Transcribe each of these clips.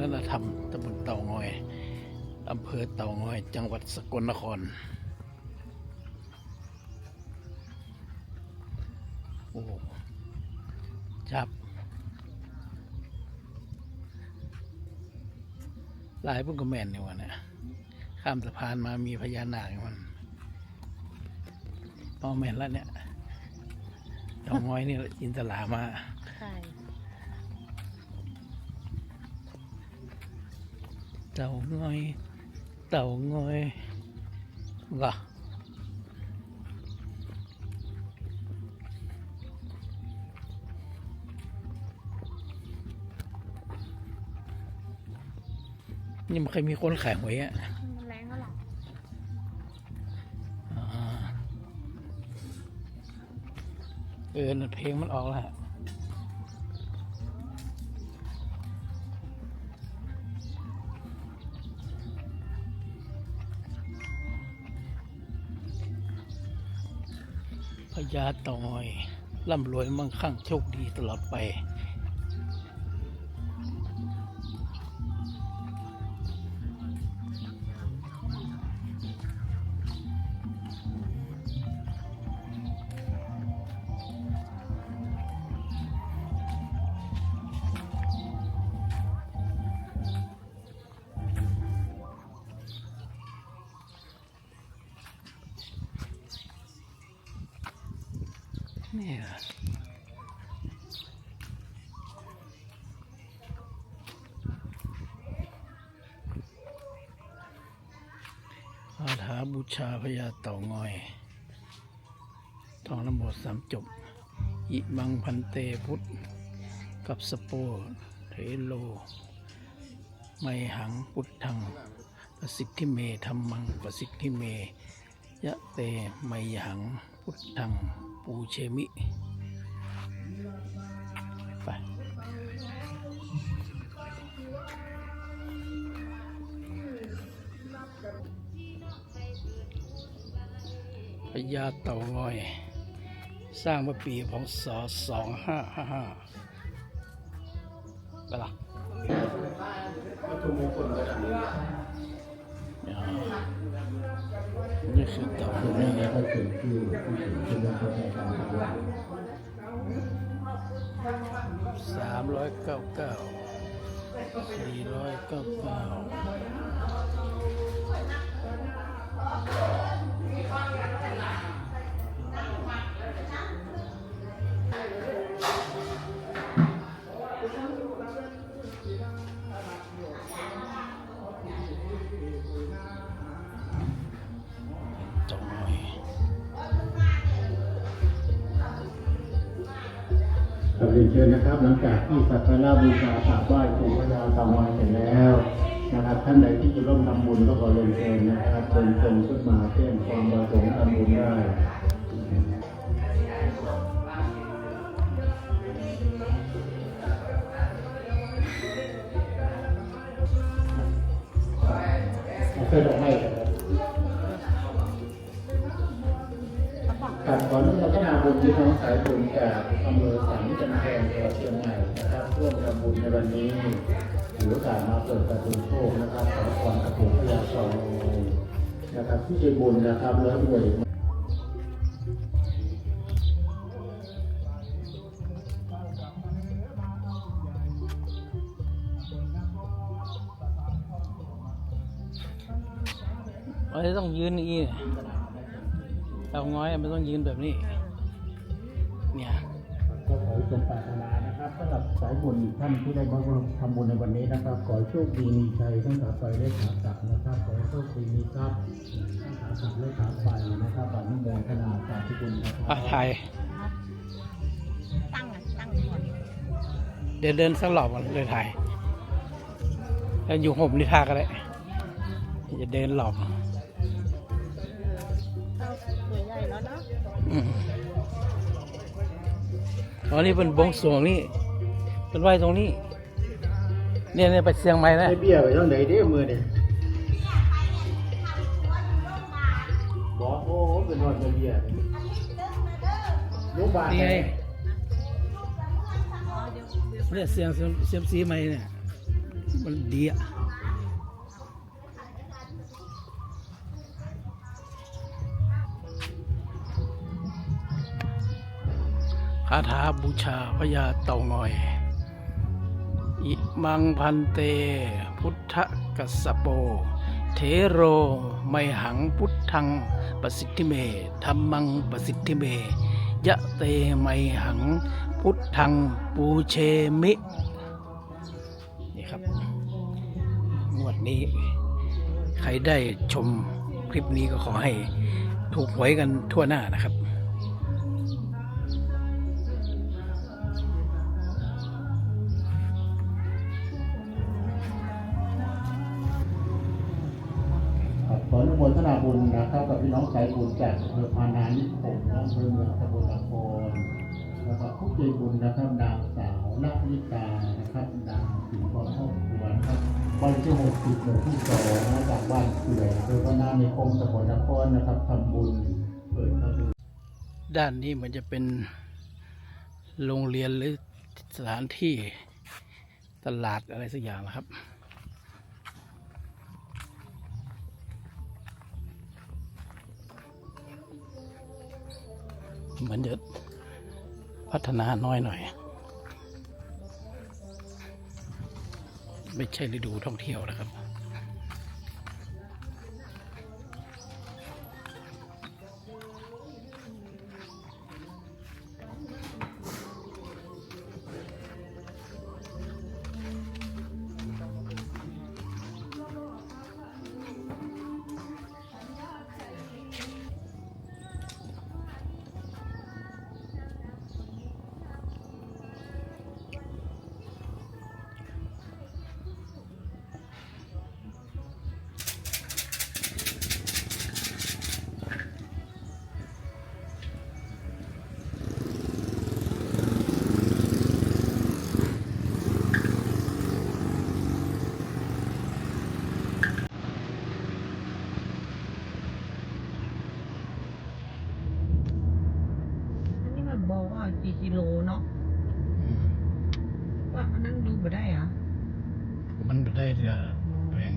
ฒนธรรมตำบลเต่างอยอำเภอเต่างอย จังหวัดสกลนคร โอ้จับหลายพวกกระแมนนี่วะเนี่ยข้ามสะพานมามีพญานาคอยู่มันพอแมนแล้วเนี่ยเต่างอยนี่จินตลามา เต่างอย เต่างอยก็นี่มันเคยมีคนขายหวยอะแรงก็หรอเออเพลงมันออกแล้ว พญาต่อยร่ำรวยมั่งคั่งโชคดีตลอดไป นี่เหรอคาถาบูชาพญาเต่างอยทองน้ำบทสามจบ อิมังพันเตพุทธ กับสโปเทโล ไมหังพุทธัง ประสิทธิเมธรรมัง ประสิทธิเม ยะเตไมหังพุทธัง ปูเชมิ ไป พญาเต่างอย สร้างเมื่อปีพศสองห้าห้าห้าไปละนี่ สิทธิ์ต่างอยก็คือที่ผู้ถือที่ได้เข้าใจการปฏิบัติสามร้อยเก้าเก้าสี่ร้อยเก้าเก้า ครับเรียนเชิญนะครับ หลังจากที่สักการะบูชากราบไหว้ปู่พญาต่างอยเสร็จแล้วนะครับท่านใดที่จะร่วมทำบุญก็ขอเรียนเชิญนะครับเชิญชมขึ้นมาเพื่อความประสงค์ทำบุญได้เคยดอกไม้ ครับขออนุโมทนาบุญที่น้องสายบุญจากอำเภอสันจันแพงจังหวัดเชียงใหม่นะครับร่วมทำบุญในวันนี้ถือโอกาสมาเปิดประตูโชคนะครับขอพรกับปู่พญาสองนะครับที่เป็นบุญนะครับแล้วรวยเอ้ยต้องยืนอย่างนี้เอาง้อยมันต้องยืนแบบนี้ เนี่ยก็ขอให้สมปรารถนานะครับสำหรับสายบุญท่านที่ได้มาร่วมทำบุญในวันนี้นะครับ ขอให้โชคดีมีชัยทั้งขาไปและขากลับนะครับ ขอให้โชคดีมีทรัพย์ทั้งขากลับและขาไปนะครับอนุโมทนาสาธุบุญนะคอะรับถ่ายตั้งอะตั้งก่อนเดินเดินสักรอบก่อนเลยถ่ายแล้วอยู่ห่มนิท่าก็ได้จะเดินหลอบ อืมอ๋อนี่เป็นบวงสรวงนี่เป็นไหวตรงนี้ เนี่ยเนี่ยไปเชียงใหม่นะได้เบี้ยไปเท่าไหร่เด้อมือเนี่ยบอกโอ้ผมเป็นวันเบียร์ลูกบาทนี่ไหนไงเนี่ยเสียงเสียงเสียงสีใหม่เนี่ยมันดีอะาถาบูชาพญาเต่างอย อิมังพันเต พุทธกัสโป เทโรไมหังพุทธังประสิทธิเมธรรมังประสิทธิเม ยะเตไมหัง พุทธังปูเชมิ นี่ครับ งวดนี้ ใครได้ชมคลิปนี้ก็ขอให้ถูกหวยกันทั่วหน้านะครับ นุโมทนาบุญนะครับกับพี่น้องสายบุญจากอำเภอพานานิคมน้องอำเภอเมืองตำบลละครแล้วก็ผู้ใจบุญนะครับนางสาวลักนิกานะครับนางสิงห์ครอบครัวนะครับวันที่หกสิบหมู่ที่สองจากบ้านเขื่อยอำเภอพานานิคมตำบลละครนะครับทำบุญเปิดประตูด้านนี้มันจะเป็นโรงเรียนหรือสถานที่ตลาดอะไรสักอย่างนะครับ เหมือนจะพัฒนาน้อยหน่อย ไม่ใช่ฤดูท่องเที่ยวนะครับ กว่ากี่กิโลเนาะว่ามันนั่งดูมาได้เหรอะมันไม่ได้จะแบ่ง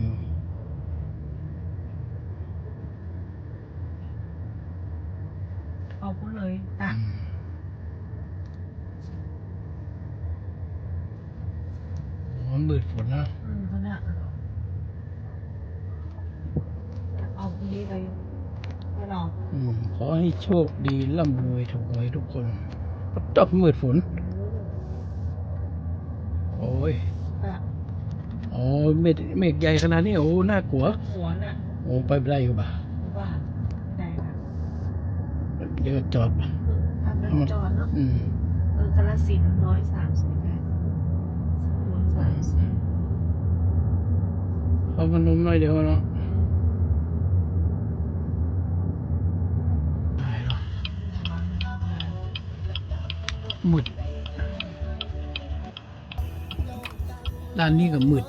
เอาไปเลยตักมันมืดฝนนะอืมขนาดเอาไปนี้เลยไม่ลองอืมขอให้โชคดีร่ำรวยถูกหวยทุกคน ต้องมืดฝน โอ้ยตักโอ้ยเมฆเมฆใหญ่ขนาดนี้ โอ้น่ากลัวหัวน่ะโอ้ไปไม่ได้ก็บ่าว่าไหนค่ะเดี๋ยวจอดทำรถจอดเนาะอืมเออกระสินร้อยสามสิบแปดร้อยสามสิบเขามันนุ่มน้อยเดียวเนาะ มืด ด้านนี้ก็มืด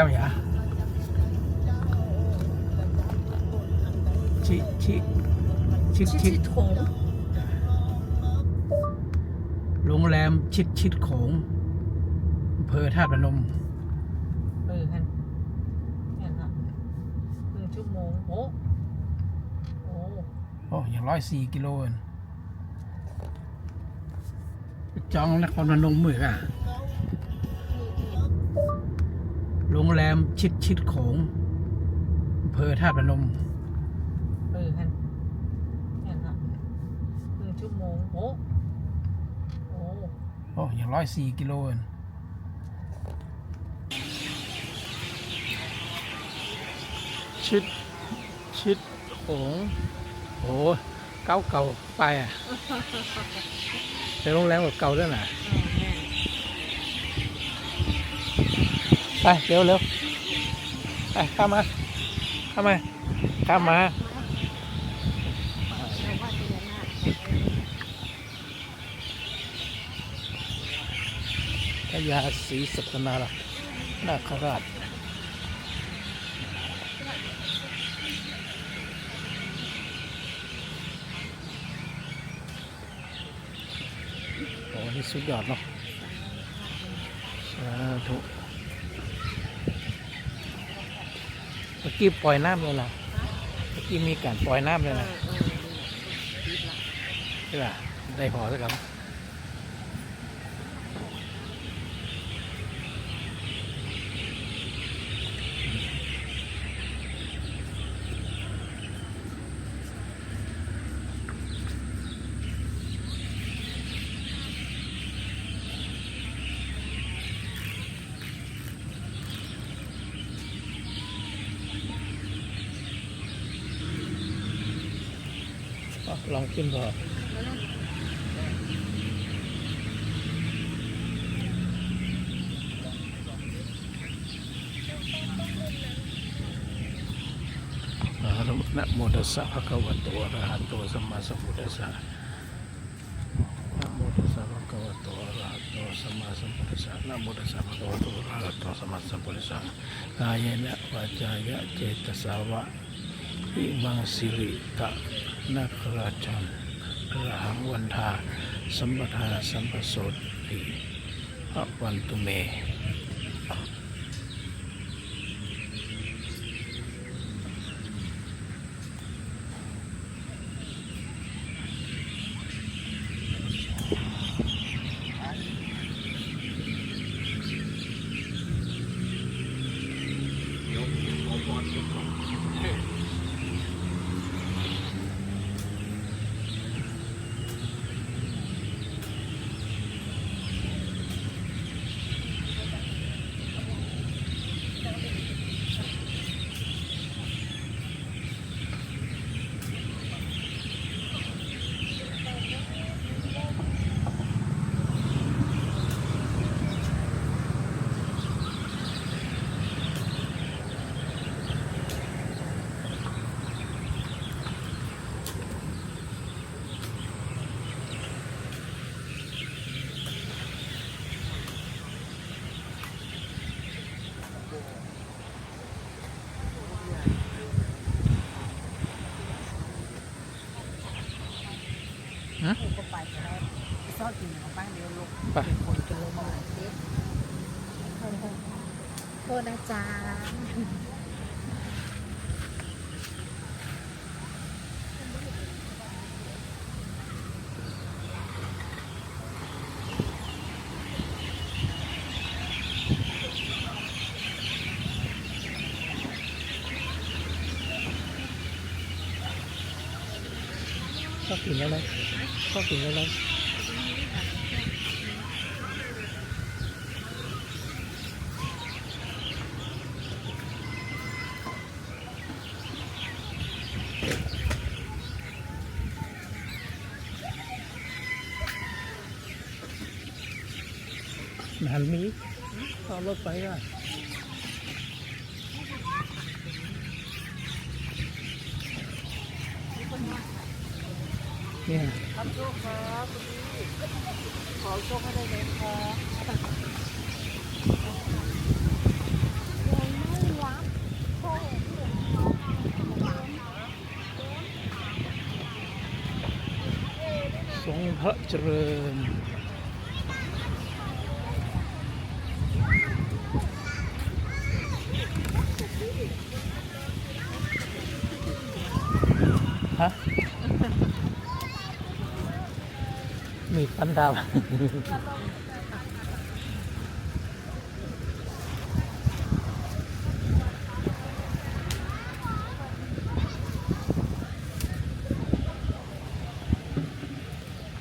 ลงแล้วอย่าชิชิชิดชิดชิชิดดโถงโรงแรมชิดชิดโขงอำเภอท่าตุพนมเออคันเห็นครับหนึ่งชั่วโมงโอ้โอ้โอ้อย่างร้อยสี่กิโลเองไปจองนครพนมมืออะ รงแรมชิดชิดโขงอำเภอท่าตุพนม เออคันเห็นครับหนึ่งชั่วโมงโอ้โอ้โอ้อย่างร้อยสี่กิโลเองชิดชิดโขงโอ้ไกเก่าเก่าๆไปอะไปโรงแรมกับเก่าด้วยนะ เออแม่ ไปเร็วเร็วไปข้ามาข้ามาข้ามาเราว่าพญานาคพญาศรีสัตนารานาคราชโอ้นี่สุดยอดเนาะสาธุ เมื่อกี้ปล่อยน้ำเลยนะเมื่อกี้มีการปล่อยน้ำเลยเอนะอเออดีละใช่ป่ะได้พอสักคำ ลองขึ้นพออะระนะโมตัสสะภะคะวะโตอะระหะโตสัมมาสัมพุทธัสสะนะโมตัสสะภะคะวะโตอะระหะโตสัมมาสัมพุทธัสสะนะโมตัสสะภะคะวะโตอะระหะโตสัมมาสัมพุทธัสสะกายะนะวาจายะเจตสาวะอิมังสิริตะ นาคราชันอระหังวันทา สัมปทาสัมปโสติภวันตุเม ลูกก็ไปก็ได้ซอดกินของบ้านเดียวลูก ไป คนจะลงมาหลายเด็กโทษนะจ๊ะ ชอบ กินอะไรชอบกินอะไรนานมีเอารถไปอะ นี่ยครับโชคครับคุณพี่ขอโชคให้ได้เลยครับทรงพระเจริญ มีปันดาว